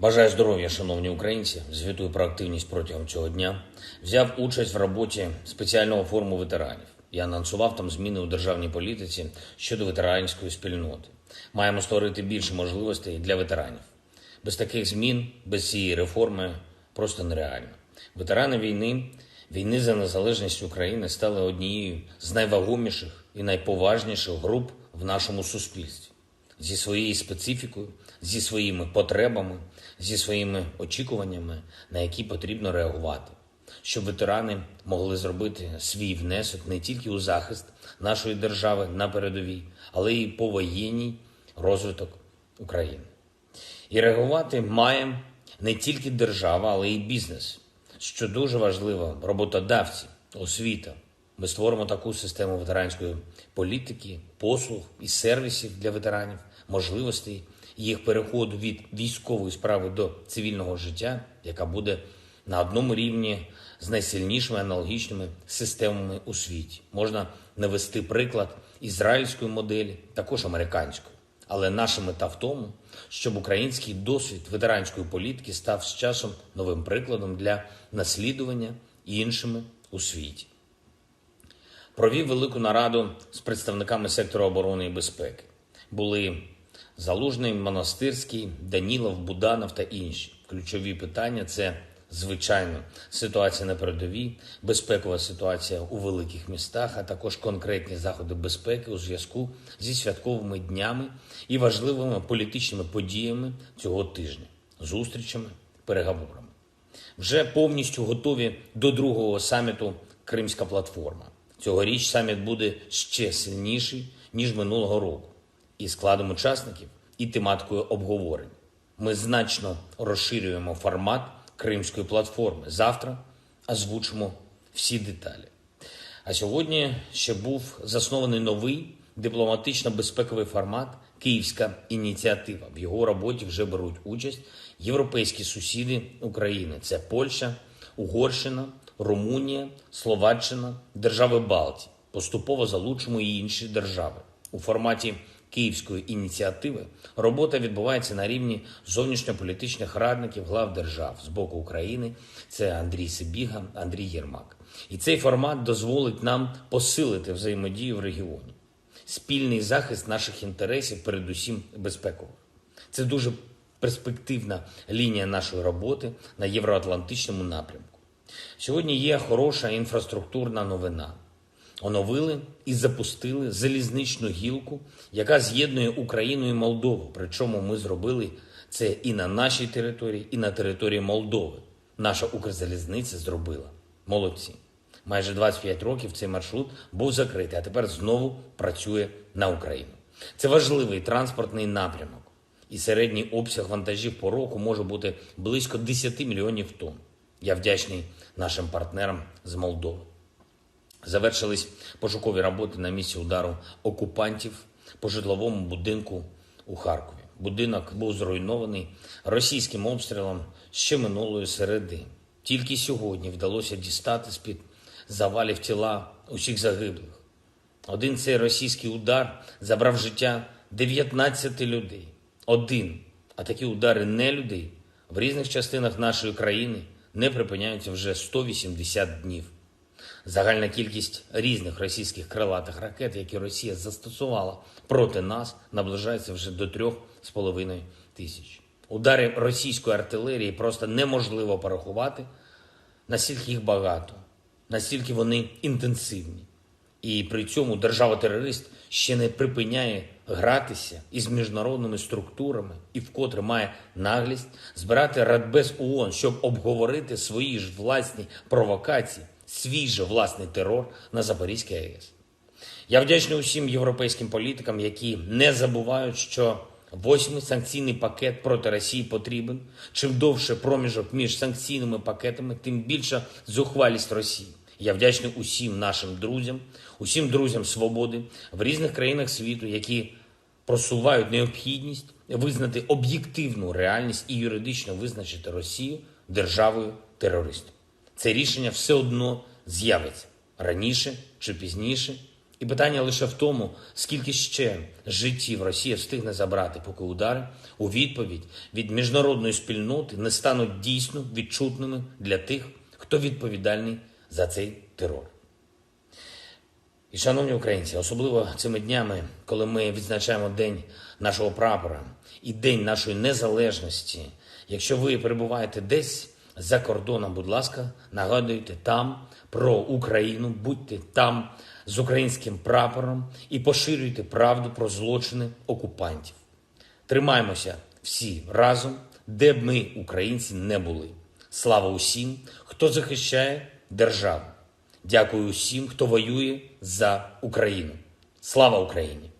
Бажаю здоров'я, шановні українці. Звітую про активність протягом цього дня. Взяв участь в роботі спеціального форуму ветеранів. Я анонсував там зміни у державній політиці щодо ветеранської спільноти. Маємо створити більше можливостей для ветеранів. Без таких змін, без цієї реформи просто нереально. Ветерани війни, війни за незалежність України стали однією з найвагоміших і найповажніших груп в нашому суспільстві зі своєю специфікою, зі своїми потребами, зі своїми очікуваннями, на які потрібно реагувати, щоб ветерани могли зробити свій внесок не тільки у захист нашої держави на передовій, але й повоєнній розвиток України. І реагувати має не тільки держава, але й бізнес. Що дуже важливо, роботодавці, освіта. Ми створимо таку систему ветеранської політики, послуг і сервісів для ветеранів, можливостей їх переходу від військової справи до цивільного життя, яка буде на одному рівні з найсильнішими аналогічними системами у світі. Можна навести приклад ізраїльської моделі, також американської. Але наша мета в тому, щоб український досвід ветеранської політики став з часом новим прикладом для наслідування іншими у світі. Провів велику нараду з представниками сектору оборони і безпеки. Були Залужний, Монастирський, Данілов, Буданов та інші. Ключові питання це звичайно ситуація на передовій, безпекова ситуація у великих містах, а також конкретні заходи безпеки у зв'язку зі святковими днями і важливими політичними подіями цього тижня, зустрічами, переговорами. Вже повністю готові до другого саміту Кримська платформа. Цьогоріч саміт буде ще сильніший ніж минулого року, і складом учасників, і тематикою обговорень. Ми значно розширюємо формат Кримської платформи. Завтра озвучимо всі деталі. А сьогодні ще був заснований новий дипломатично-безпековий формат Київська ініціатива. В його роботі вже беруть участь європейські сусіди України: це Польща, Угорщина, Румунія, Словаччина, держави Балтії. Поступово залучимо і інші держави у форматі. Київської ініціативи робота відбувається на рівні зовнішньополітичних радників глав держав з боку України. Це Андрій Сибіга, Андрій Єрмак. І цей формат дозволить нам посилити взаємодію в регіоні, спільний захист наших інтересів, передусім безпекових. Це дуже перспективна лінія нашої роботи на євроатлантичному напрямку. Сьогодні є хороша інфраструктурна новина оновили і запустили залізничну гілку, яка з'єднує Україну і Молдову. Причому ми зробили це і на нашій території, і на території Молдови. Наша Укрзалізниця зробила. Молодці. Майже 25 років цей маршрут був закритий, а тепер знову працює на Україну. Це важливий транспортний напрямок, і середній обсяг вантажів по року може бути близько 10 мільйонів тонн. Я вдячний нашим партнерам з Молдови. Завершились пошукові роботи на місці удару окупантів по житловому будинку у Харкові. Будинок був зруйнований російським обстрілом ще минулої середи. Тільки сьогодні вдалося дістати з-під завалів тіла усіх загиблих. Один цей російський удар забрав життя 19 людей. Один. А такі удари не людей в різних частинах нашої країни не припиняються вже 180 днів. Загальна кількість різних російських крилатих ракет, які Росія застосувала проти нас, наближається вже до трьох з половиною тисяч. Удари російської артилерії просто неможливо порахувати, настільки їх багато, настільки вони інтенсивні. І при цьому держава-терорист ще не припиняє гратися із міжнародними структурами і вкотре має наглість збирати Радбез ООН, щоб обговорити свої ж власні провокації свій же власний терор на Запорізькій АЕС. Я вдячний усім європейським політикам, які не забувають, що восьмий санкційний пакет проти Росії потрібен. Чим довше проміжок між санкційними пакетами, тим більша зухвалість Росії. Я вдячний усім нашим друзям, усім друзям свободи в різних країнах світу, які просувають необхідність визнати об'єктивну реальність і юридично визначити Росію державою терористів. Це рішення все одно з'явиться раніше чи пізніше, І питання лише в тому, скільки ще життів Росія встигне забрати, поки удари у відповідь від міжнародної спільноти не стануть дійсно відчутними для тих, хто відповідальний за цей терор. І, шановні українці, особливо цими днями, коли ми відзначаємо День нашого прапора і День нашої незалежності, якщо ви перебуваєте десь за кордоном, будь ласка, нагадуйте там про Україну, будьте там з українським прапором і поширюйте правду про злочини окупантів. Тримаймося всі разом, де б ми, українці, не були. Слава усім, хто захищає державу. Дякую усім, хто воює за Україну. Слава Україні!